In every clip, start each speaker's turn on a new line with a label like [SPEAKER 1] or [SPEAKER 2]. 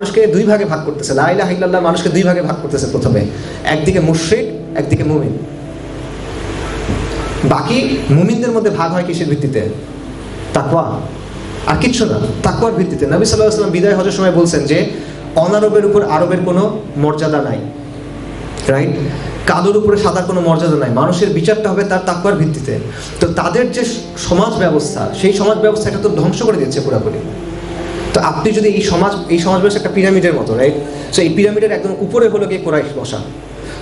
[SPEAKER 1] মানুষকে দুই ভাগে ভাগ করতেছে। লাইলা হিল্লাল্লাহ মানুষকে দুই ভাগে ভাগ করতেছে প্রথমে। একদিকে মুশরিক, একদিকে মুমিন। বাকি মুমিনদের মধ্যে ভাগ হয় কিসের ভিত্তিতে? তাকওয়া। আর কিচ্ছু না, তাকওয়ার ভিত্তিতে। নবী সাল্লাহ বিদায় হজের সময় বলছেন যে, অনারবের উপর আরবের কোনো মর্যাদা নাই। রাইট কালোর উপরে সাদার কোনো মর্যাদা নাই। মানুষের বিচারটা হবে তার তাকওয়ার ভিত্তিতে। তো তাদের যে সমাজ ব্যবস্থা, সেই সমাজ ব্যবস্থাটা তো ধ্বংস করে দিচ্ছে পুরোপুরি। তো আপনি যদি এই সমাজ এই সমাজ ব্যবস্থা একটা পিরামিডের মতো রাইট সো এই পিরামিডের একদম উপরে হলো গিয়ে কোরাইশ বসা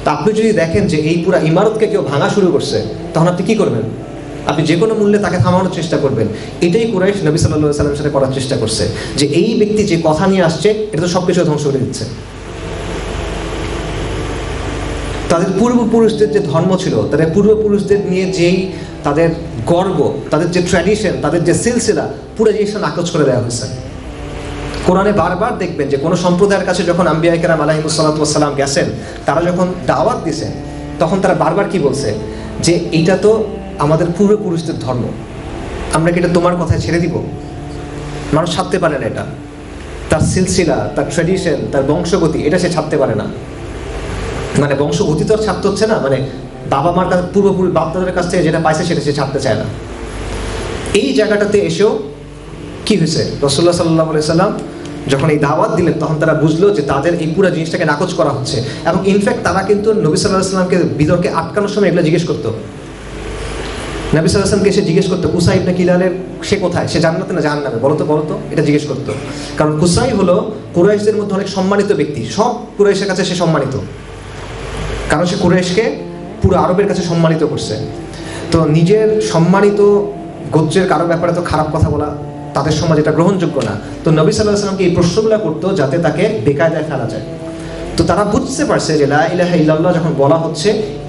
[SPEAKER 1] তো আপনি যদি দেখেন যে এই পুরো ইমারতকে কেউ ভাঙা শুরু করছে, তখন আপনি কি করবেন? আপনি যে কোনো মূল্যে তাকে থামানোর চেষ্টা করবেন। এটাই কুরাইশ নবী সাল্লাহ সাল্লামের সাথে করার চেষ্টা করছে। যে এই ব্যক্তি যে কথা নিয়ে আসছে, এটা তো সব কিছু ধ্বংস করে দিচ্ছে। তাদের পূর্বপুরুষদের যে ধর্ম ছিল, তাদের পূর্বপুরুষদের নিয়ে যেই তাদের গর্ব, তাদের যে ট্র্যাডিশন তাদের যে সিলসিলা, পুরো জিনিসটা নাকচ করে দেওয়া হয়েছে। কোরআনে বারবার দেখবেন যে কোনো সম্প্রদায়ের কাছে যখন আম্বিয়া কেরাম আলাহিমুসাল্লাম গেছেন, তারা যখন দাওয়াত দিছেন, তখন তারা বারবার কি বলছে? যে এইটা তো আমাদের পূর্বপুরুষদের ধর্ম। আমরা কি এটা তোমার কথায় ছেড়ে দিব? মানুষ ছাড়তে পারে না এটা। তার সিলসিলা, তার ট্রেডিশন তার বংশগতি, এটা সে ছাড়তে পারে না। মানে বংশগতি তো আর ছাড়তে হচ্ছে না মানে বাবা মার কাছে, পূর্বপুরুষ বাপদাদের কাছ থেকে যেটা পাইছে সেটা সে ছাড়তে চায় না। এই জায়গাটাতে এসেও কি হয়েছে? রসল্লাহ সাল্লাহ সাল্লাম যখন এই দাওয়াত দিলেন, তখন তারা বুঝলো যে তাদের এই পুরো জিনিসটাকে নাকচ করা হচ্ছে। এবং ইনফ্যাক্ট তারা কিন্তু নবী সাল্লাহ সাল্লামকে বিদরকে আটকানোর সময় এগুলো জিজ্ঞেস করতো। নবী সাল্লাহ সাল্লামকে এসে জিজ্ঞেস করতো কুসাই ইবনে কিলালের সে কোথায়? সে জান্নাতে না জাহান্নামে? বলো তো বলো তো, এটা জিজ্ঞেস করতো। কারণ কুসাই হলো কুরাইশদের মধ্যে অনেক সম্মানিত ব্যক্তি। সব কুরাইশের কাছে সে সম্মানিত। কারণ সে কুরাইশকে পুরো আরবের কাছে সম্মানিত করছে। তো নিজের সম্মানিত গোত্রের কারও ব্যাপারে তো খারাপ কথা বলা তাদের সমাজ এটা গ্রহণযোগ্য না। তো নবী সাল্লাহ সাল্লামকে এই প্রশ্নগুলো করতো যাতে তাকে বেকায়দায় ফেলা যায়। তো তারা বুঝতে পারছে যে লা ইলাহা ইল্লাল্লাহ যখন বলা হচ্ছে,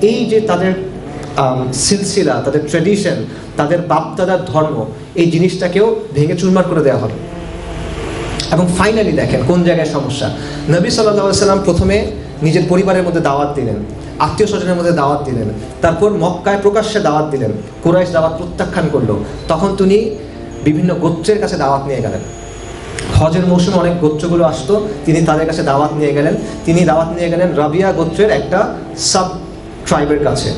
[SPEAKER 1] এই যে তাদের সিলসিলা, তাদের ট্রেডিশন তাদের বাপদাদার ধর্ম, এই জিনিসটাকেও ভেঙে চুরমার করে দেওয়া হবে। এবং ফাইনালি দেখেন কোন জায়গায় সমস্যা। নবী সাল্লাহ সাল্লাম প্রথমে নিজের পরিবারের মধ্যে দাওয়াত দিলেন, আত্মীয় স্বজনের মধ্যে দাওয়াত দিলেন, তারপর মক্কায় প্রকাশ্যে দাওয়াত দিলেন, কুরাইশ দাওয়াত প্রত্যাখ্যান করল। তখন তিনি বিভিন্ন গোত্রের কাছে দাওয়াত নিয়ে গেলেন। হজের মৌসুমে অনেক গোত্রগুলো আসতো, তিনি তাদের কাছে দাওয়াত নিয়ে গেলেন। তিনি দাওয়াত নিয়ে গেলেন রাবিয়া গোত্রের একটা সাব ট্রাইবের কাছে।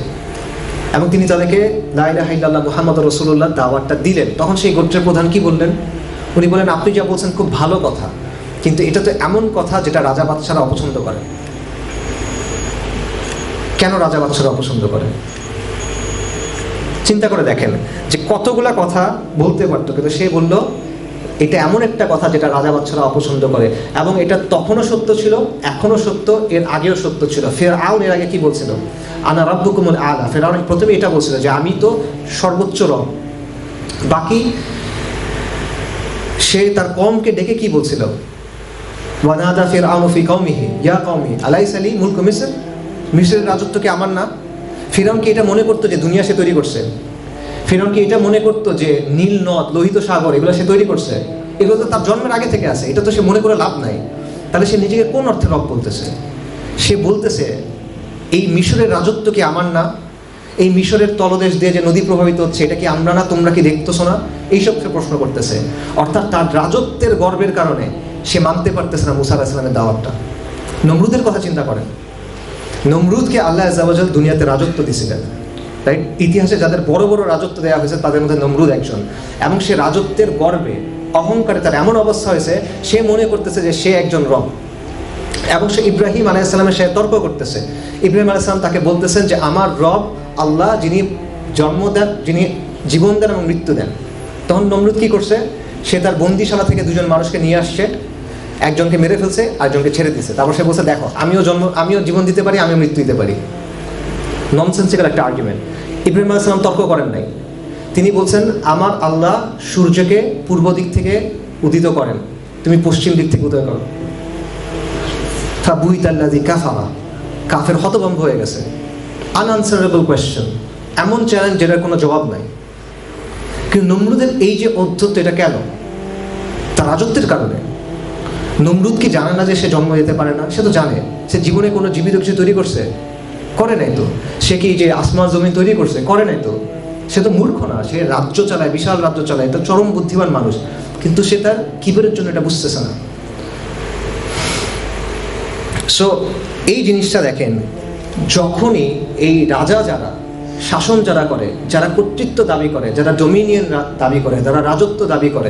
[SPEAKER 1] এবং তিনি তাদেরকে লাইলা হাইল্লাহ মুহাম্মদ রসুল্লাহ দাওয়াতটা দিলেন। তখন সেই গোত্রের প্রধান কি বললেন? উনি বলেন আপনি যা বলছেন খুব ভালো কথা, কিন্তু এটা তো এমন কথা যেটা রাজা বাদশারা অপছন্দ করে কেন রাজা বাদশারা অপছন্দ করে চিন্তা করে দেখেন যে কতগুলা কথা বলতে পারতো, কিন্তু সে বলল, এটা এমন একটা কথা যেটা রাজা বাচ্চারা অপছন্দ করে। এবং এটা তখনও সত্য ছিল, এখনও সত্য, এর আগেও সত্য ছিল। ফের আউন এর আগে কি বলছিল? আনা রব্বুকুমুল আলা। ফের আউন প্রথমে এটা বলছিল যে, আমি তো সর্বোচ্চ রব। বাকি সে তার কমকে ডেকে কি বলছিল? ওয়ানাদা ফের আউন ফি কৌমিহি ইয়া কৌমি আলাইস আলী মুলক মিসর? মিসরের রাজত্ব কি আমার না? ফিরাউন কি এটা মনে করতো যে দুনিয়া সে তৈরি করছে? ফিরাউন কি এটা মনে করতো যে নীল নদ, লোহিত সাগর, এগুলো সে তৈরি করছে? এগুলো তো তার জন্মের আগে থেকে আছে, এটা তো সে মনে করে লাভ নাই। তাহলে সে নিজেকে কোন অর্থে রব বলতেছে? সে বলতেছে, এই মিশরের রাজত্ব কি আমার না? এই মিশরের তলদেশ দিয়ে যে নদী প্রভাবিত হচ্ছে, এটা কি আমরা না? তোমরা কি দেখতেছো না? এইসব সে প্রশ্ন করতেছে। অর্থাৎ তার রাজত্বের গর্বের কারণে সে মানতে পারতেছে না মুসা আলাহিসামের দাওয়াতটা। নমরুদের কথা চিন্তা করেন। নমরুদকে আল্লাহ আজাবাজাল দুনিয়াতে রাজত্ব দিয়েছিলেন। রাইট ইতিহাসে যাদের বড় বড় রাজত্ব দেওয়া হয়েছে, তাদের মধ্যে নমরুদ একজন। এবং সে রাজত্বের গর্বে, অহংকারে তার এমন অবস্থা হয়েছে, সে মনে করতেছে যে সে একজন রব। এবং সে ইব্রাহিম আলাইসালামের সে তর্ক করতেছে। ইব্রাহিম আলাইসালাম তাকে বলতেছেন যে, আমার রব আল্লাহ, যিনি জন্ম দেন, যিনি জীবন দেন এবং মৃত্যু দেন। তখন নমরুদ কি করছে? সে তার বন্দিশালা থেকে দুজন মানুষকে নিয়ে আসছে। একজনকে মেরে ফেলছে, আরেকজনকে ছেড়ে দিছে তারপর সে বলছে, দেখো, আমিও জন্ম, আমিও জীবন দিতে পারি, আমিও মৃত্যু দিতে পারি। ননসেন্সিক্যাল একটা আর্গুমেন্ট ইব্রাহিম আলাইসালাম তর্ক করেন নাই। তিনি বলছেন, আমার আল্লাহ সূর্যকে পূর্ব দিক থেকে উদিত করেন। তুমি পশ্চিম দিক থেকে উদয় করো। ফাবুইতাল্লাদি কাফারা। কাফের হতভম্ব হয়ে গেছে। আনআনসারেবল কোয়েশ্চেন এমন চ্যালেঞ্জ যেটার কোনো জবাব নাই। কিন্তু নমরুদের এই যে অধ্যত্ত এটা কেন? তার রাজত্বের কারণে। নমরুদ কি জানে না যে সে জন্ম যেতে পারে না, সে তো জানে। সে জীবনে কোনো জীবিত কিছু তৈরি করছে? করে নাই তো। সে কি যে আসমান জমি তৈরি করছে? করে নাই তো। সে তো মূর্খ না, সে রাজ্য চালায়, বিশাল রাজ্য চালায় তো চরম বুদ্ধিমান মানুষ। কিন্তু সে তার কিবের জন্য এটা বুঝতেছে না। সো এই জিনিসটা দেখেন, যখনই এই রাজা যারা, শাসন যারা করে, যারা কর্তৃত্ব দাবি করে, যারা ডোমিনিয়ন দাবি করে, যারা রাজত্ব দাবি করে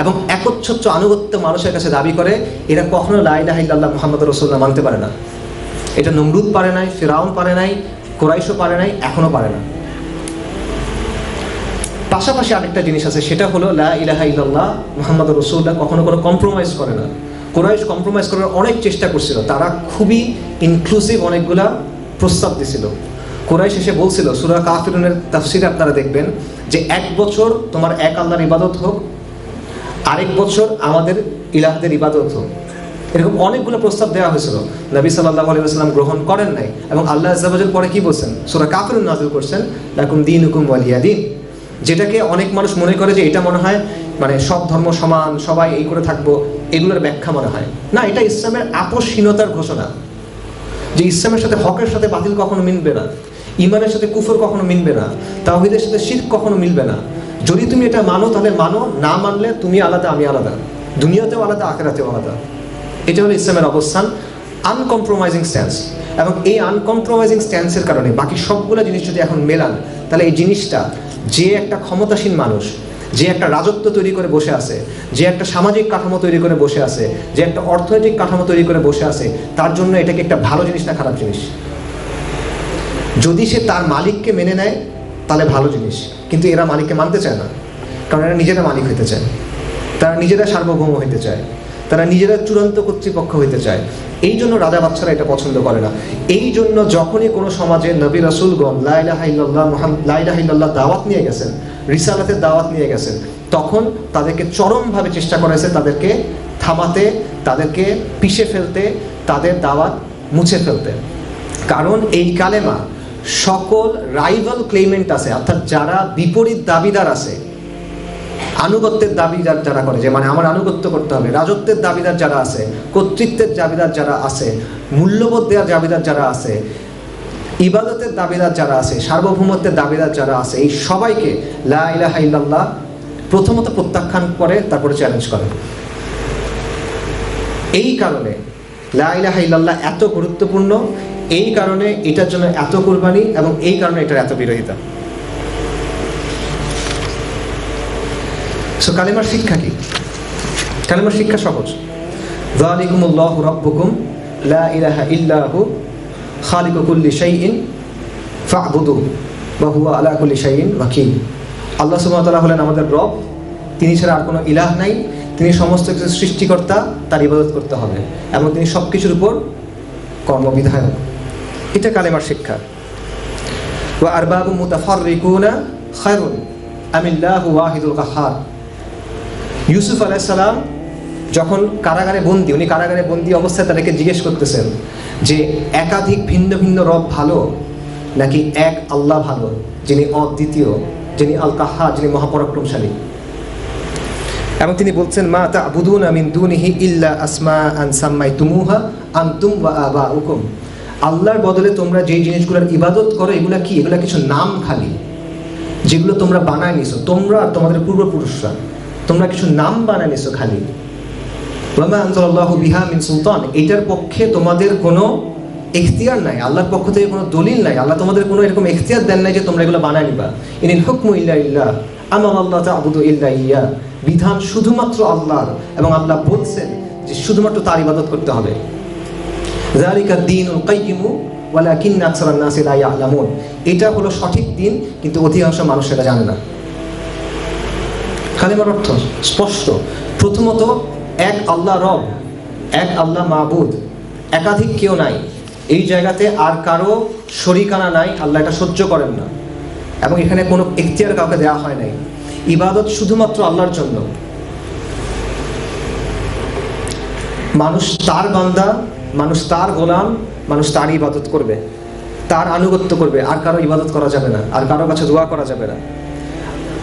[SPEAKER 1] এবং একচ্ছত্র আনুগত্য মানুষের কাছে দাবি করে, এরা কখনো লাইলাহিল্লাহ মোহাম্মদ রসুল্লাহ মানতে পারে না। এটা নমরুদ পারে নাই, ফেরাউন পারে নাই, কোরাইশও পারে নাই, এখনও পারে না। পাশাপাশি আরেকটা জিনিস আছে, সেটা হলো লা ইলাহা ইল্লাল্লাহ মোহাম্মদ রসুল্লাহ কখনো কোনো কম্প্রোমাইজ করে না। কোরাইশ কম্প্রোমাইজ করার অনেক চেষ্টা করছিল, তারা খুবই ইনক্লুসিভ অনেকগুলা প্রস্তাব দিছিল। কোরাইশ এসে বলছিল, সুরা কাফিরুনের তাফসিরে আপনারা দেখবেন যে এক বছর তোমার এক আল্লাহর ইবাদত হোক আরেক বছর আমাদের ইলাহদের ইবাদত হোক। এরকম অনেকগুলো প্রস্তাব দেওয়া হয়েছিল। নবী সাল্লাহ আলাইসাল্লাম গ্রহণ করেন নাই এবং আল্লাহ আজাবাজের পরে কি বলছেন? সুরা কাফিরুন নাজিল করছেন, লাকুম দিন হুকুম ওয়ালিয়া দিন। যেটাকে অনেক মানুষ মনে করে যে এটা মনে হয় মানে সব ধর্ম সমান, সবাই এই করে থাকব, এগুলোর ব্যাখ্যা মনে হয়। না, এটা ইসলামের আপসহীনতার ঘোষণা। যে ইসলামের সাথে হকের সাথে বাতিল কখনো মিলবে না, ইমানের সাথে কুফর কখনো মিলবে না, তাওহিদের সাথে শির কখনো মিলবে না। যদি তুমি এটা মানো, তাহলে মানো। না মানলে তুমি আলাদা, আমি আলাদা। দুনিয়াতেও আলাদা, আখেরাতেও আলাদা। এটা হলো ইসলামের অবস্থান। আনকম্প্রোমাইজিং স্ট্যান্স এবং এই আনকম্প্রোমাইজিং স্ট্যান্সের কারণে বাকি সবগুলো জিনিস যদি এখন মেলান, তাহলে এই জিনিসটা যে একটা ক্ষমতাসীন মানুষ, যে একটা রাজত্ব তৈরি করে বসে আছে, যে একটা সামাজিক কাঠামো তৈরি করে বসে আছে, যে একটা অর্থনৈতিক কাঠামো তৈরি করে বসে আছে, তার জন্য এটাকে একটা ভালো জিনিস না খারাপ জিনিস? যদি সে তার মালিককে মেনে নেয়, তাহলে ভালো জিনিস। কিন্তু এরা মালিককে মানতে চায় না। কারণ এরা নিজেরা মালিক হইতে চায়। তারা নিজেরা সার্বভৌম হইতে চায়। তারা নিজেরা চূড়ান্ত কর্তৃপক্ষ হইতে চায়। এই জন্য রাজা বাচ্চারা এটা পছন্দ করে না। এই জন্য যখনই কোনো সমাজে নবী রাসুলগণ লাইলাহাইল্লাহ মোহাম্মদ লাইলাহাইল্লাহ দাওয়াত নিয়ে গেছেন, রিসালাতের দাওয়াত নিয়ে গেছেন, তখন তাদেরকে চরমভাবে চেষ্টা করেছে তাদেরকে থামাতে, তাদেরকে পিষে ফেলতে, তাদের দাওয়াত মুছে ফেলতে। কারণ এই কালেমা সকল রাইভাল ক্লেমেন্ট আছে, অর্থাৎ যারা বিপরীত দাবিদার আছে, আনুগত্যের দাবিদার যারা করে, যে মানে আমার আনুগত্য করতে হবে, রাজত্বের দাবিদার যারা আছে, কর্তৃত্বের দাবিদার যারা আছে, মূল্যবোধ দেওয়ার দাবিদার যারা আছে, ইবাদতের দাবিদার যারা আছে, সার্বভৌমত্বের দাবিদার যারা আছে, এই সবাইকে লা প্রথমত প্রত্যাখ্যান করে, তারপরে চ্যালেঞ্জ করে। এই কারণে লা এত গুরুত্বপূর্ণ এই কারণে এটার জন্য এত কোরবানি এবং এই কারণে এটার এত বিরোধিতা। সো কালিমার শিক্ষা কি? কালিমার শিক্ষা সহজ। যালিকুমুল্লাহ রাব্বুকুম লা ইলাহা ইল্লাহু খালিকু কুল্লি শাইইন ফা'বুদু ওয়া হুয়া আলা কুল্লি শাইইন ওয়াকিল। আল্লাহ সুবহানাহু ওয়া হলেন আমাদের রব। তিনি ছাড়া আর কোনো ইলাহ নাই। তিনি সমস্ত কিছু সৃষ্টিকর্তা, তার ইবাদত করতে হবে এবং তিনি সব কিছুর উপর কর্মবিধায়ক। এটা কালেমার শিক্ষা। ওয়া আরবাবু মুতাফাররিকুনা খায়রুন আমিল্লাহু ওয়াহিদুল কাহ্হার ইউসুফ আলাইসালাম যখন কারাগারে বন্দি, উনি কারাগারে বন্দি অবস্থায় তাদেরকে জিজ্ঞেস করতেছেন যে, একাধিক ভিন্ন ভিন্ন রব ভালো নাকি এক আল্লাহ ভালো, যিনি অদ্বিতীয়, যিনি আল কাহা যিনি মহাপরাক্রমশালী? এবং তিনি বলছেন, মা তা বুদুন আমিন দুনিহি ইল্লা আসমা আন সাম্মাই তুমুহা আন্তুম ওয়া আবা উকুম আল্লাহর বদলে তোমরা যেই জিনিসগুলোর ইবাদত করো, এগুলা কি? এগুলা কিছু নাম খালি, যেগুলো তোমরা বানায় নিছো। তোমরা আর তোমাদের পূর্বপুরুষরা, তোমরা কিছু নাম বানায় নিছো খালি। বিহা মিন সুলতান। এটার পক্ষে তোমাদের কোনো এখতিয়ার নাই। আল্লাহর পক্ষ থেকে কোনো দলিল নাই। আল্লাহ তোমাদের কোনো এরকম এখতিয়ার দেন নাই যে তোমরা এগুলো বানায় নিবা। ইনিল হুকমু ইল্লা ইল্লাহ আমার আল্লাহ তা'বুদু ইল্লা ইয়া। বিধান শুধুমাত্র আল্লাহর এবং আল্লাহ বলছেন যে শুধুমাত্র তার ইবাদত করতে হবে। যালিকা দ্বীনুল কাইয়িমু ওয়ালাকিন্না আকসারান নাসি লা ইয়ালামুন এটা হলো সঠিক দিন, কিন্তু অধিকাংশ মানুষ সেটা জানে না। কালিমার অর্থ স্পষ্ট। প্রথমত, এক আল্লাহ রব, এক আল্লাহ মাহবুদ একাধিক কেউ নাই। এই জায়গাতে আর কারও শরিকানা নাই, আল্লাহ এটা সহ্য করেন না। এবং এখানে কোনো এখতিয়ার কাউকে দেওয়া হয় নাই। ইবাদত শুধুমাত্র আল্লাহর জন্য। মানুষ তার বান্দা মানুষ তার গোলাম, মানুষ তার ইবাদত করবে। তার আনুগত্য করবে। আর কারও ইবাদত করা যাবে না। আর কারও কাছে দোয়া করা যাবে না।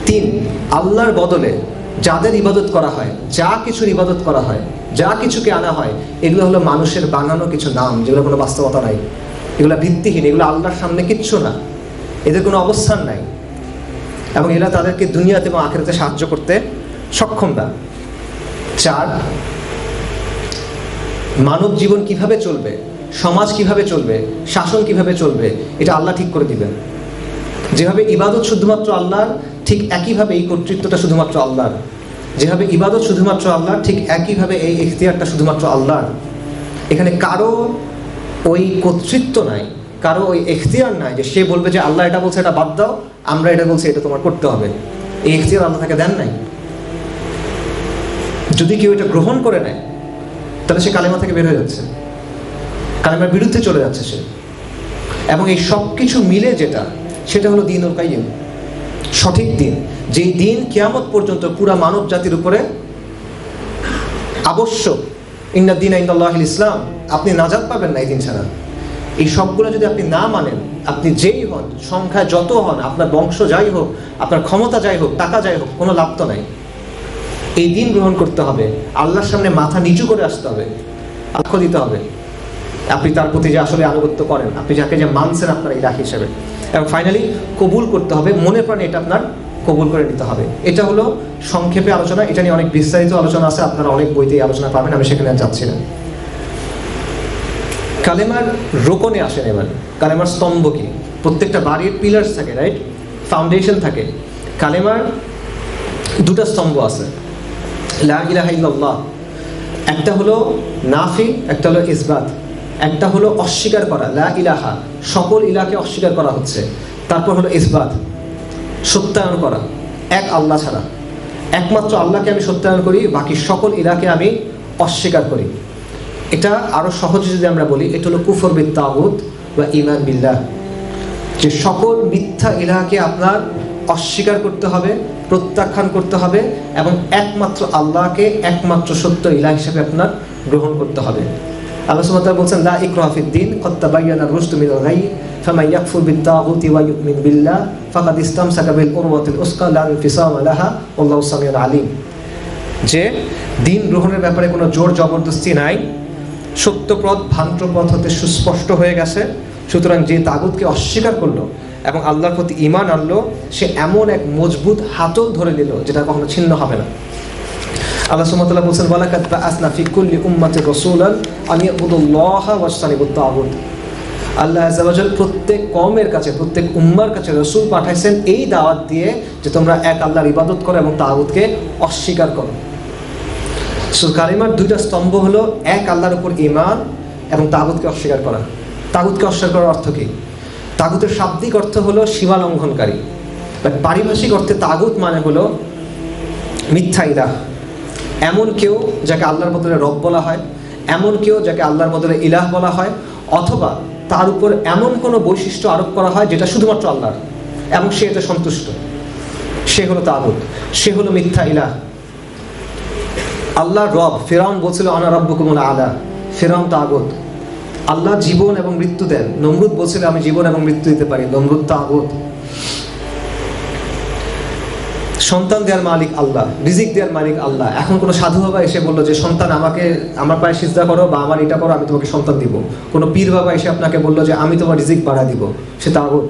[SPEAKER 1] তিন, আল্লাহর বদলে যাদের ইবাদত করা হয়, যা কিছুর ইবাদত করা হয়, যা কিছুকে আনা হয়, এগুলো হলো মানুষের বানানো কিছু নাম, যেগুলো কোনো বাস্তবতা নাই। এগুলো ভিত্তিহীন, এগুলো আল্লাহর সামনে কিচ্ছু না। এদের কোনো অবস্থান নাই। এবং এরা তাদেরকে দুনিয়াতে এবং আখেরাতে সাহায্য করতে সক্ষম না। চার মানব জীবন কীভাবে চলবে? সমাজ কীভাবে চলবে? শাসন কীভাবে চলবে? এটা আল্লাহ ঠিক করে দিবেন। যেভাবে ইবাদত শুধুমাত্র আল্লাহর, ঠিক একইভাবে এই কর্তৃত্বটা শুধুমাত্র আল্লাহর। যেভাবে ইবাদত শুধুমাত্র আল্লাহর, ঠিক একইভাবে এই এখতিয়ারটা শুধুমাত্র আল্লাহর। এখানে কারও ওই কর্তৃত্ব নাই, কারও ওই এখতিয়ার নাই যে সে বলবে যে আল্লাহ এটা বলছে, এটা বাদ দাও, আমরা এটা বলছি, এটা তোমার করতে হবে। এই এখতিয়ার আল্লাহ তাকে দেন নাই। যদি কেউ এটা গ্রহণ করে নেয় তাহলে সে কালেমা থেকে বের হয়ে যাচ্ছে। কালেমার বিরুদ্ধে চলে যাচ্ছে সে। এবং এই সব কিছু মিলে যেটা, সেটা হলো দিন ওর কাইম সঠিক দিন। যেই দিন কিয়ামত পর্যন্ত পুরা মানব জাতির উপরে আবশ্যক, ইন্না দিন আইন্দাল্লাহ ইসলাম, আপনি নাজাদ পাবেন না এই দিন ছাড়া। এই সবগুলো যদি আপনি না মানেন, আপনি যেই হন, সংখ্যায় যত হন, আপনার বংশ যাই হোক, আপনার ক্ষমতা যাই হোক, টাকা যাই হোক, কোনো লাভ তো নাই। এই দিন গ্রহণ করতে হবে। আল্লাহর সামনে মাথা নিচু করে আসতে হবে। আক্ষ দিতে হবে। আপনি তার প্রতি যে আসলে আনুগত্য করেন, আপনি যাকে যে মানছেন আপনার ইলাহ হিসেবে। এবং ফাইনালি কবুল করতে হবে, মনে প্রাণে এটা আপনার কবুল করে নিতে হবে। এটা হলো সংক্ষেপে আলোচনা, এটা নিয়ে অনেক বিস্তারিত আলোচনা আছে, আপনারা অনেক বইতেই আলোচনা পাবেন, আমি সেখানে যাচ্ছি না। কালেমার রোকনে আসেন এবার। কালেমার স্তম্ভ কি? প্রত্যেকটা বাড়ির পিলার্স থাকে রাইট ফাউন্ডেশন থাকে। কালেমার দুটা স্তম্ভ আছে। একটা হলো নাফি, একটা হলো ইসবাত। একটা হলো অস্বীকার করা, লা ইলাহা। সকল ইলাকে অস্বীকার করা হচ্ছে। তারপর হলো ইসবাত, সত্যায়ন করা। এক আল্লাহ ছাড়া। একমাত্র আল্লাহকে আমি সত্যায়ন করি, বাকি সকল ইলাকে আমি অস্বীকার করি। এটা আরও সহজে যদি আমরা বলি, এটা হলো কুফর বিত্তাগুত বা ইমান বিল্লাহ। যে সকল মিথ্যা ইলাকে আপনার অস্বীকার করতে হবে, প্রত্যাখ্যান করতে হবে এবং একমাত্র আল্লাহকে একমাত্র সত্য ইলা হিসেবে আপনার গ্রহণ করতে হবে। আল্লাহ সুবহানাহু বলছেন, লা ইকরাহা ফিদ-দীন কদ তাবায়্যানা আর-রুশদু মিনাল গাই ফামান ইয়াকফুর বিত-তাগুতি ওয়া ইউমিন বিল্লাহ, ফাকাদ ইসতামসাকা বিল উরওয়াতিল উসকা, লা ইনফিসামা লাহা আল্লাহু সামিউন আলিম। যে দিন গ্রহণের ব্যাপারে কোনো জোর জবরদস্তি নাই, সত্যপথ ভ্রান্তপথ হতে সুস্পষ্ট হয়ে গেছে, সুতরাং যে তাগুতকে অস্বীকার করল এবং আল্লাহর প্রতি ইমান আনলো, সে এমন এক মজবুত হাতল ধরে নিল যেটা কখনো ছিন্ন হবে না। আল্লাহ সুমতাল্লাহ বলছেন ওয়ালাকাত বাআসনা ফি কুল্লি উম্মাতি রাসূলান আন ইয়াবুদুল্লাহ ওয়াজতানিবুত তাগুত আল্লাহ আজাল প্রত্যেক কমের কাছে, প্রত্যেক উম্মার কাছে রসুল পাঠাইছেন এই দাওয়াত দিয়ে যে তোমরা এক আল্লাহর ইবাদত করো এবং তাগুতকে অস্বীকার করো। কালিমার দুইটা স্তম্ভ হলো এক আল্লাহর উপর ইমান এবং তাগুতকে অস্বীকার করা। তাগুতকে অস্বীকার করার অর্থ কি? তাগুতের শাব্দিক অর্থ হলো সীমা লঙ্ঘনকারী বাট পারিভাষিক অর্থে তাগুত মানে হলো মিথ্যা ইলাহ। এমন কেউ যাকে আল্লাহর বদলে রব বলা হয়, এমন কেউ যাকে আল্লাহর বদলে ইলাহ বলা হয়, অথবা তার উপর এমন কোনো বৈশিষ্ট্য আরোপ করা হয় যেটা শুধুমাত্র আল্লাহর, এবং সে এটা সন্তুষ্ট। সে হলো তাগুত, সে হলো মিথ্যা ইলাহ। আল্লাহ রব, ফেরাউন বলছিল, আনা রব্বকুমুল আলা ফেরাউন তাগুত। আল্লাহ জীবন এবং মৃত্যু দেন। নমরুদ বলছিল আমি জীবন এবং মৃত্যু দিতে পারি। নমরুদ তাগুত। সন্তান দেওয়ার মালিক আল্লাহ, রিজিক দেওয়ার মালিক আল্লাহ। এখন কোনো সাধু বাবা এসে বলল যে, সন্তান, আমাকে, আমার পায়ে সিজদা করো বা আমার এটা করো, আমি তোমাকে সন্তান দিব। কোনো পীর বাবা এসে আপনাকে বলল যে, আমি তোমার রিজিক বাড়া দিব। সে তাগুত।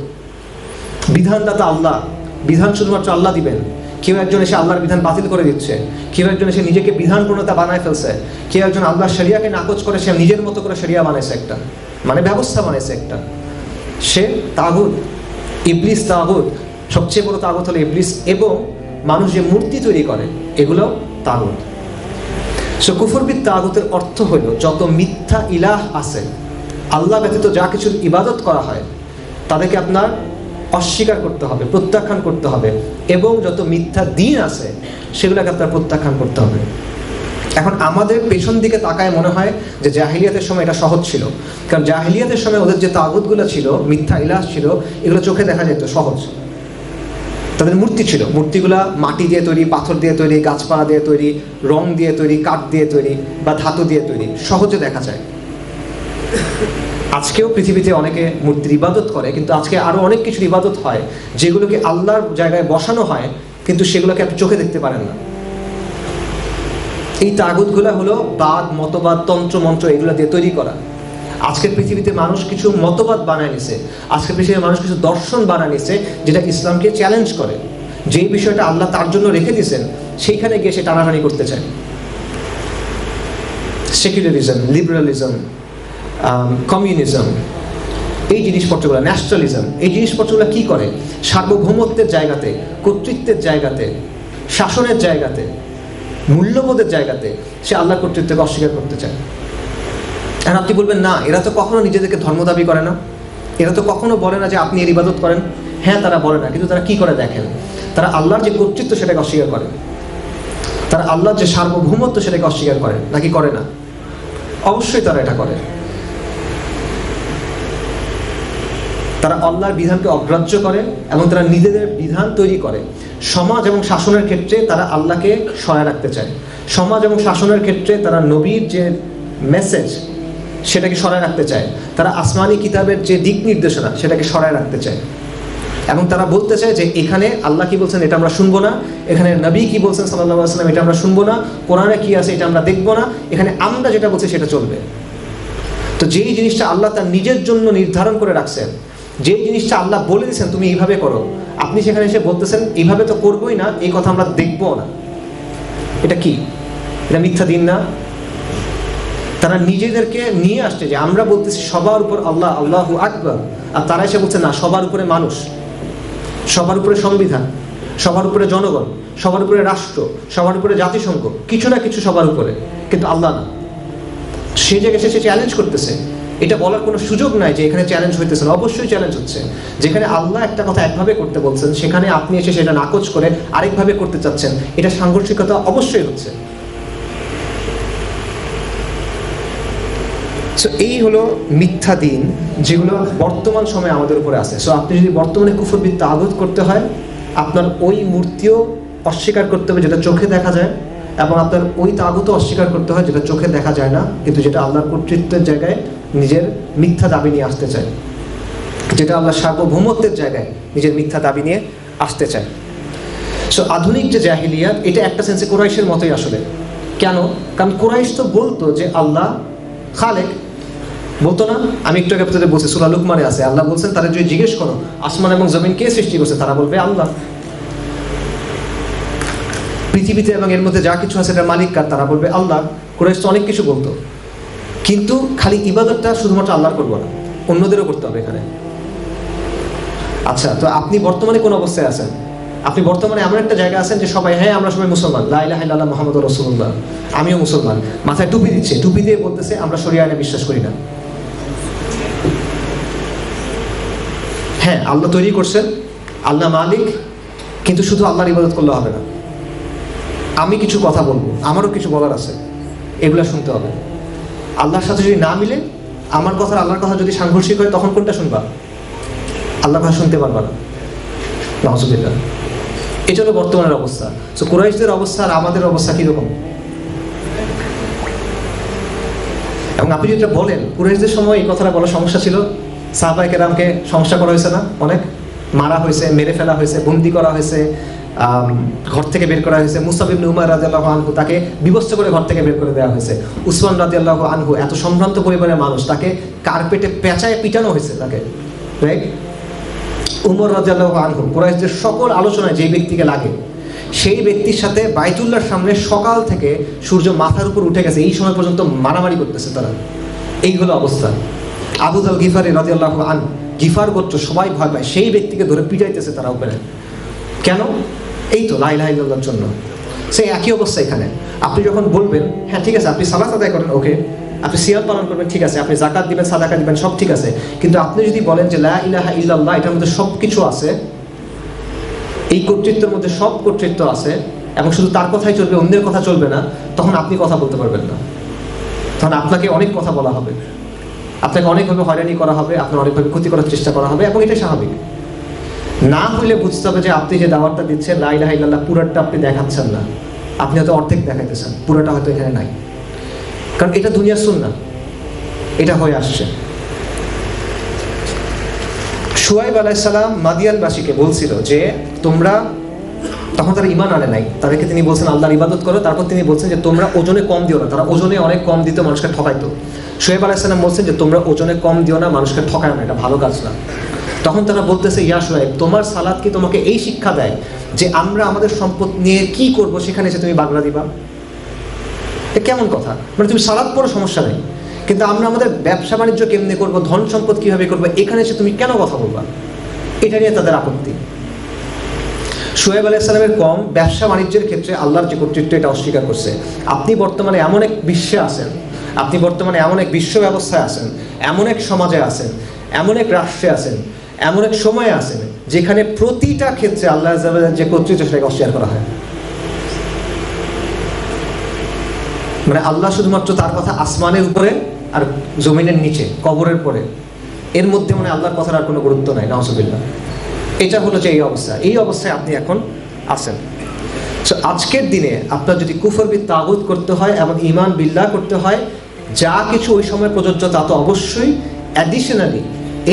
[SPEAKER 1] বিধানদাতা আল্লাহ, বিধান শুধুমাত্র আল্লাহ দিবেন। কেউ একজন এসে আল্লাহর বিধান বাতিল করে দিচ্ছে। কেউ একজন এসে নিজেকে বিধান প্রণতা বানায় ফেলছে। কেউ একজন আল্লাহর শরিয়াকে নাকচ করে সে নিজের মতো করে শরিয়া বানাইছে একটা। মানে ব্যবস্থা বানাইছে একটা। সে তাগুত, ইবলিস তাগুত, সবচেয়ে বড় তাগুত হলো ইবলিস এবং মানুষ যে মূর্তি তৈরি করে, এগুলো তাগুত। সো কুফরবিদ তাগুতের অর্থ হলো, যত মিথ্যা ইলাহ আছে, আল্লাহ ব্যতীত যা কিছুর ইবাদত করা হয়, তাদেরকে আপনার অস্বীকার করতে হবে, প্রত্যাখ্যান করতে হবে এবং যত মিথ্যা দিন আছে, সেগুলোকে আপনার প্রত্যাখ্যান করতে হবে। এখন আমাদের পেছন দিকে তাকায় মনে হয় যে জাহিলিয়াতের সময় এটা সহজ ছিল। কারণ জাহিলিয়াতের সময় ওদের যে তাগুতগুলো ছিল, মিথ্যা ইলাস ছিল, এগুলো চোখে দেখা যেত, সহজ। তাদের মূর্তি ছিল। মূর্তিগুলা মাটি দিয়ে তৈরি, পাথর দিয়ে তৈরি, গাছপালা দিয়ে তৈরি, রং দিয়ে তৈরি, কাঠ দিয়ে তৈরি বা ধাতু দিয়ে তৈরি। সহজে দেখা যায়। আজকেও পৃথিবীতে অনেকে মূর্তির ইবাদত করে, কিন্তু আজকে আরও অনেক কিছুর ইবাদত হয়, যেগুলোকে আল্লাহর জায়গায় বসানো হয়, কিন্তু সেগুলোকে আপনি চোখে দেখতে পারেন না। এই তাগুতগুলো হলো বাদ, মতবাদ তন্ত্র মন্ত্র এগুলো দিয়ে তৈরি করা। আজকের পৃথিবীতে মানুষ কিছু মতবাদ বানায় নিছে, আজকের পৃথিবীতে মানুষ কিছু দর্শন বানায় নিছে, যেটা ইসলামকে চ্যালেঞ্জ করে। যেই বিষয়টা আল্লাহ তার জন্য রেখে দিয়েছেন, সেইখানে গিয়ে সে টানাটানি করতে চায়। সেকুলারিজম লিবারালিজম কমিউনিজম, এই জিনিসপত্রগুলো, ন্যাশনালিজম, এই জিনিসপত্রগুলো কি করে? সার্বভৌমত্বের জায়গাতে, কর্তৃত্বের জায়গাতে, শাসনের জায়গাতে, মূল্যবোধের জায়গাতে সে আল্লাহ কর্তৃত্বকে অস্বীকার করতে চায়। আর আপনি বলবেন, না, এরা তো কখনো নিজেদেরকে ধর্ম দাবি করে না। এরা তো কখনো বলে না যে আপনি এর ইবাদত করেন। হ্যাঁ তারা বলে না, কিন্তু তারা কি করে দেখেন? তারা আল্লাহর যে কর্তৃত্ব সেটাকে অস্বীকার করে। তারা আল্লাহর যে সার্বভৌমত্ব সেটাকে অস্বীকার করে, নাকি করে না? অবশ্যই তারা এটা করে। তারা আল্লাহর বিধানকে অগ্রাহ্য করে এবং তারা নিজেদের বিধান তৈরি করে। সমাজ এবং শাসনের ক্ষেত্রে তারা আল্লাহকে সরায় রাখতে চায়। সমাজ এবং শাসনের ক্ষেত্রে তারা নবীর যে মেসেজ সেটাকে সরায় রাখতে চায়। তারা আসমানি কিতাবের যে দিক নির্দেশনা সেটাকে সরায় রাখতে চায়। এবং তারা বলতে চায় যে এখানে আল্লাহ কি বলছেন এটা আমরা শুনব না, এখানে নবী কি বলছেন সাল্লাহ আসলাম এটা আমরা শুনব না, কোরআনে কি আছে এটা আমরা দেখব না, এখানে আমরা যেটা বলছি সেটা চলবে। তো যেই জিনিসটা আল্লাহ তার নিজের জন্য নির্ধারণ করে রাখছেন যে জিনিসটা আল্লাহ বলে দিয়েছেন, তুমি এইভাবে করো। আপনি সেখানে এসে বলতেছেন, এইভাবে তো করবোই না, এই কথা আমরা দেখব না। এটা কি? এটা মিথ্যা দিন না? তারা নিজেদেরকে নিয়ে আসছে যে আমরা বলতেছি, সবার উপর আল্লাহ আল্লাহ আকবর। আর তারা এসে বলছে, না, সবার উপরে মানুষ, সবার উপরে সংবিধান, সবার উপরে জনগণ, সবার উপরে রাষ্ট্র, সবার উপরে জাতিসংঘ, কিছু না কিছু সবার উপরে, কিন্তু আল্লাহ না। সে জায়গায় সে চ্যালেঞ্জ করতেছে। এটা বলার কোনো সুযোগ নাই যে এখানে চ্যালেঞ্জ হইতেছে না। অবশ্যই চ্যালেঞ্জ হচ্ছে। যেখানে আল্লাহ একটা কথা একভাবে করতে বলছেন, সেখানে আপনি এসে সেটা নাকচ করে আরেকভাবে করতে চাচ্ছেন, এটা সাংঘর্ষিকতা অবশ্যই হচ্ছে। সো এই হলো মিথ্যা দিন, যেগুলো বর্তমান সময়ে আমাদের উপরে আছে। সো আপনি যদি বর্তমানে কুফরবিদ তাগত করতে হয়, আপনার ওই মূর্তিও অস্বীকার করতে হবে যেটা চোখে দেখা যায়, এবং আপনার ওই তাগতও অস্বীকার করতে হয় যেটা চোখে দেখা যায় না। কিন্তু যেটা আল্লাহর কর্তৃত্বের জায়গায় নিজের মিথ্যা দাবি নিয়ে আসতে চায়। যেটা আল্লাহ সার্বভৌমত্বের জায়গায় নিজের মিথ্যা দাবি নিয়ে আসতে চায়। সো আধুনিক যে জাহিলিয়াত, এটা একটা সেন্সে কোরাইশের মতোই আসলে। কেন? কারণ কোরাইশ তো বলতো যে আল্লাহ খালেক। বলতো না? আমি একটু আগে আপনাদের বলছি, সুরা লুকমানে আছে। আল্লাহ বলছেন, তারা যদি জিজ্ঞেস করো, আসমান এবং জমিন কে সৃষ্টি করছে, তারা বলবে আল্লাহ। পৃথিবীতে এবং এর মধ্যে যা কিছু আছে এটা মালিক কার? তারা বলবে আল্লাহ। কুরাইশ তো অনেক কিছু বলতো। কিন্তু খালি ইবাদতটা শুধুমাত্র আল্লাহর করব না, অন্যদেরও করতে হবে এখানে। আচ্ছা তো আপনি বর্তমানে কোন অবস্থায় আছেন? আপনি বর্তমানে এমন একটা জায়গা আছেন যে সবাই হ্যাঁ আমরা সবাই মুসলমান। লাইলা হাইল্লাহ মোহাম্মদ রসুল্লাহ আমিও মুসলমান। মাথায় টুপি দিচ্ছে, টুপি দিয়ে বলতেছে, আমরা সরিয়ে আইনে বিশ্বাস করি না। হ্যাঁ আল্লাহ তৈরি করছেন, আল্লাহ মালিক, কিন্তু শুধু আল্লাহর ইবাদত করলে হবে না। আমি কিছু কথা বলব, আমারও কিছু বলার আছে, এগুলা শুনতে হবে। আল্লাহর সাথে যদি না মিলে, আমার কথা আল্লাহর কথা যদি সাংঘর্ষিক হয়, তখন কোনটা শুনবা? আল্লাহ কথা শুনতে পারবা না। নজুবিল্লাহ এটা হলো বর্তমানের অবস্থা। তো কুরাইশদের অবস্থা আর আমাদের অবস্থা কীরকম? এবং আপনি যেটা বলেন, কুরাইশদের সময় এই কথাটা বলার সমস্যা ছিল। সাহবাই কেরামকে সমস্যা করা হয়েছে না? অনেক। মারা হয়েছে, মেরে ফেলা হয়েছে, বন্দি করা হয়েছে ঘর থেকে বের করা হয়েছে। মুসাফিব উমার রাজিয়াল্লাহ আনহু তাকে বিবস্ত করে ঘর থেকে বের করে দেওয়া হয়েছে। উসমান রাজিয়াল্লাহ আনহু এত সম্ভ্রান্ত পরিবারের মানুষ, তাকে কার্পেটে পেঁচায় পিটানো হয়েছে তাকে রাইট উমর রাজিয়াল্লাহ আনহু, কুরাইশদের সকল আলোচনায় যে ব্যক্তিকে লাগে, সেই ব্যক্তির সাথে বাইতুল্লাহর সামনে সকাল থেকে সূর্য মাথার উপর উঠে গেছে, এই সময় পর্যন্ত মারামারি করতেছে তারা। এই হলো অবস্থা। আবুদাল গিফারি রাজিয়াল্লাহ আন গিফার গোত্র সবাই ভয় পায়, সেই ব্যক্তিকে ধরে পিটাইতেছে তারা উপরে। কেন? এই তো লাই লাইল্লাহর জন্য। সেই একই অবস্থা এখানে। আপনি যখন বলবেন হ্যাঁ ঠিক আছে, আপনি সালাত আদায় করেন, ওকে। আপনি সিয়াল পালন করবেন, ঠিক আছে। আপনি জাকাত দিবেন, সাদাকা দিবেন, সব ঠিক আছে। কিন্তু আপনি যদি বলেন যে লা ইলাহা ইল্লাল্লাহ, এটার মধ্যে সব কিছু আছে, এই কর্তৃত্বের মধ্যে সব কর্তৃত্ব আছে, এবং শুধু তার কথাই চলবে, অন্যের কথা চলবে না, তখন আপনি কথা বলতে পারবেন না। তখন আপনাকে অনেক কথা বলা হবে। আপনাকে অনেকভাবে হয়রানি করা হবে, আপনার অনেকভাবে ক্ষতি করার চেষ্টা করা হবে, এবং এটা স্বাভাবিক। না হলে বুঝতে হবে যে আপনি যে দাওয়াতটা দিচ্ছেন লাই ইলাহা ইল্লাল্লাহ, পুরোটা আপনি দেখাচ্ছেন না। আপনি হয়তো অর্ধেক দেখাইতেছেন, পুরোটা হয়তো এখানে নাই। কারণ এটা দুনিয়ার শুন না এটা হয়ে আসছে। সুয়াইব আলাইসালাম মাদিয়ানবাসীকে বলছিল যে, তোমরা তখন তারা ইমান আনে নাই। তাদেরকে তিনি বলছেন, আল্লাহর ইবাদত করো। তারপর তিনি বলছেন যে, তোমরা ওজনে কম দিও না। তারা ওজনে অনেক কম দিতে, মানুষকে ঠকাইতো। সোহেব আলাইসালাম বলছেন যে, তোমরা ওজনে কম দিও না, মানুষকে ঠকায় না, এটা ভালো কাজ না। তখন তারা বলতেছে, ইয়া সোহেব তোমার সালাদ কি তোমাকে এই শিক্ষা দেয় যে, আমরা আমাদের সম্পদ নিয়ে কি করব সেখানে এসে তুমি বাগড়া দিবা? এ কেমন কথা? মানে তুমি সালাদ পড়ো, সমস্যা নেই। কিন্তু আমরা আমাদের ব্যবসা বাণিজ্য কেমনে করব, ধন সম্পদ কীভাবে করব, এখানে এসে তুমি কেন কথা বলবা? এটা নিয়ে তাদের আপত্তি। সোহেব আলাইসালামের কম ব্যবসা বাণিজ্যের ক্ষেত্রে আল্লাহর যে কর্তৃত্ব, এটা অস্বীকার করছে। আপনি বর্তমানে এমন এক বিশ্বে আছেন, আপনি বর্তমানে এমন এক বিশ্ব ব্যবস্থায় আছেন, এমন এক সমাজে আছেন, এমন এক রাষ্ট্রে আছেন, এমন এক সময়ে আছেন, যেখানে প্রতিটা ক্ষেত্রে আল্লাহ যে কর্তৃত্ব, সেটাকে অস্বীকার করা হয়। মানে আল্লাহ শুধুমাত্র তার কথা আসমানের উপরে আর জমিনের নিচে, কবরের পরে। এর মধ্যে মানে আল্লাহর কথার আর কোনো গুরুত্ব নাই নওয়াজবিল্লা এটা হলো যে এই অবস্থা। এই অবস্থায় আপনি এখন আছেন। আজকের দিনে আপনার যদি কুফরবি তাগুদ করতে হয় এবং ইমান বিল্লা করতে হয়, যা কিছু ওই সময় প্রযোজ্য তা তো অবশ্যই অ্যাডিশনালি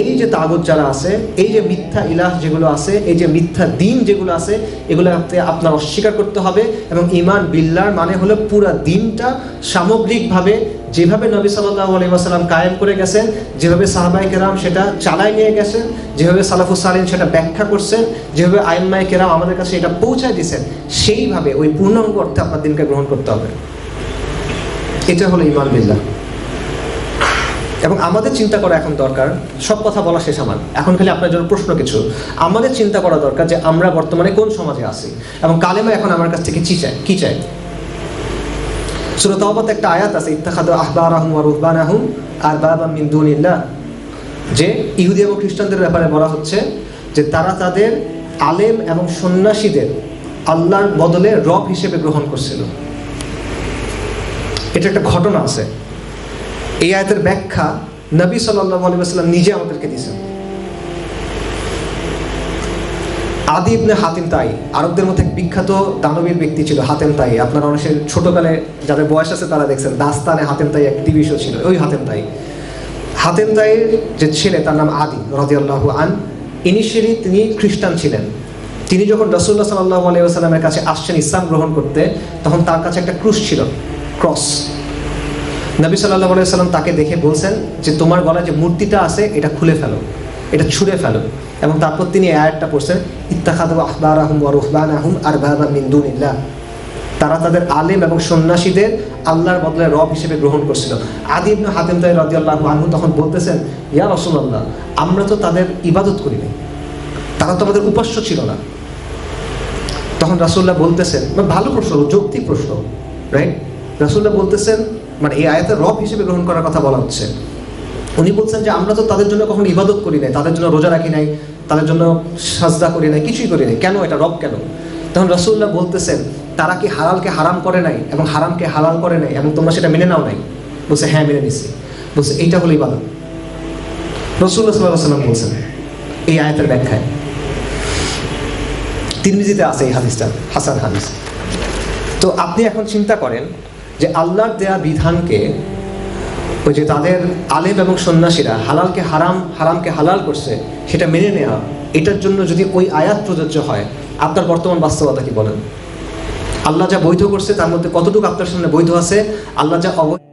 [SPEAKER 1] এই যে তাগুত যারা আছে, এই যে মিথ্যা ইলাহ যেগুলো আছে, এই যে মিথ্যা দিন যেগুলো আছে এগুলো আপনার অস্বীকার করতে হবে এবং ইমান বিল্লার মানে হলো পুরা দিনটা সামগ্রিকভাবে যেভাবে নবী সাল্লাহ আলাইসাল্লাম কায়েম করে গেছেন, যেভাবে সাহাবাই কেরাম সেটা চালায় নিয়ে গেছেন, যেভাবে সালাফুস সালিম সেটা ব্যাখ্যা করছেন, যেভাবে আইম্মাই কেরাম আমাদের কাছে এটা পৌঁছায় দিয়েছেন, সেইভাবে ওই পূর্ণাঙ্গ অর্থে আপনার দিনকে গ্রহণ করতে হবে। এটা হলো ইমান বিল্লাহ। এবং আমাদের চিন্তা করা এখন দরকার, সব কথা বলা শেষ আমার। এখন খালি আপনার জন্য প্রশ্ন কিছু। আমাদের চিন্তা করা দরকার যে আমরা বর্তমানে কোন সমাজে আছি? এবং কালেমা এখন আমার কাছ থেকে কি চায়? কি চায়? সুরত অবত একটা আয়াত আছে ইত্তাখাদ আহবার আহম আর রুহবান আহম আর বাবা মিন দুনিল্লাহ। যে ইহুদি এবং খ্রিস্টানদের ব্যাপারে বলা হচ্ছে যে তারা তাদের আলেম এবং সন্ন্যাসীদের আল্লাহর বদলে রব হিসেবে গ্রহণ করছিল। এটা একটা ঘটনা আছে। এই আয়াতের ব্যাখ্যা নবী সাল্লাহ আলিবাসাল্লাম নিজে আমাদেরকে দিয়েছেন। আদি ইবনে হাতিম তাই, আরবদের মধ্যে বিখ্যাত দানবীর ব্যক্তি ছিল হাতেম তাই। আপনারা অনেকের ছোটকালে যাদের বয়স আছে তারা দেখছেন, দাস্তানে হাতেম তাই এক টিভি শো ছিল, ওই হাতেম তাই। হাতেম তাইয়ের যে ছেলে, তার নাম আদি রদিয়াল্লাহু আন, ইনিশিয়ালি তিনি খ্রিস্টান ছিলেন। তিনি যখন রসুল্লাহ সাল্লাহ আলিয়াস্লামের কাছে আসছেন ইসলাম গ্রহণ করতে, তখন তার কাছে একটা ক্রুশ ছিল, ক্রস। নবী সাল্লাহ আলাইসাল্লাম তাকে দেখে বলছেন যে তোমার গলায় যে মূর্তিটা আছে, এটা খুলে ফেলো, এটা ছুঁড়ে ফেলো। এবং তারপর তিনি আয়াতটা পড়ছেন ইত্তাখাদ আহবার আহম ও রুহবান আহম আর বাবা মিন্দুনিল্লাহ তারা তাদের আলেম এবং সন্ন্যাসীদের আল্লাহর বদলে রব হিসেবে গ্রহণ করছিল। আদি ইবনে হাতেম তাই রদি আল্লাহ আনহু তখন বলতেছেন, ইয়া রসুল্লাহ আমরা তো তাদের ইবাদত করি নাই। তারা তো আমাদের উপাস্য ছিল না। তখন রাসুল্লাহ বলতেছেন, ভালো প্রশ্ন, যৌক্তিক প্রশ্ন রাইট রাসুল্লাহ বলতেছেন মানে এই আয়াতের রব হিসেবে গ্রহণ করার কথা বলা হচ্ছে। উনি বলছেন যে আমরা তো তাদের জন্য কখনো ইবাদত করি নাই, তাদের জন্য রোজা রাখি নাই, তাদের জন্য সাজদা করি নাই, কিছুই করি নাই। কেন এটা রব কেন? তখন রসুল্লাহ বলতেছেন, তারা কি হালালকে হারাম করে নাই এবং হারামকে হালাল করে নাই এবং তোমরা সেটা মেনে নাও নাই? বলছে হ্যাঁ মেনে নিছি। বলছে, এইটা হলো ইবাদত। রসুল্লাহ সাল্লাহ সাল্লাম বলছেন এই আয়াতের ব্যাখ্যায়। তিরমিজিতে আছে এই হাদিসটা, হাসান হাদিস। তো আপনি এখন চিন্তা করেন যে আল্লাহর দেয়া বিধানকে, ওই যে তাদের আলেম এবং সন্ন্যাসীরা হালালকে হারাম, হারামকে হালাল করছে, সেটা মেনে নেওয়া এটার জন্য যদি ওই আয়াত প্রযোজ্য হয়, আপনার বর্তমান বাস্তবতা কি বলেন? আল্লাহ যা বৈধ করছে, তার মধ্যে কতটুকু আপনার সামনে বৈধ আছে? আল্লাহ যা অবৈধ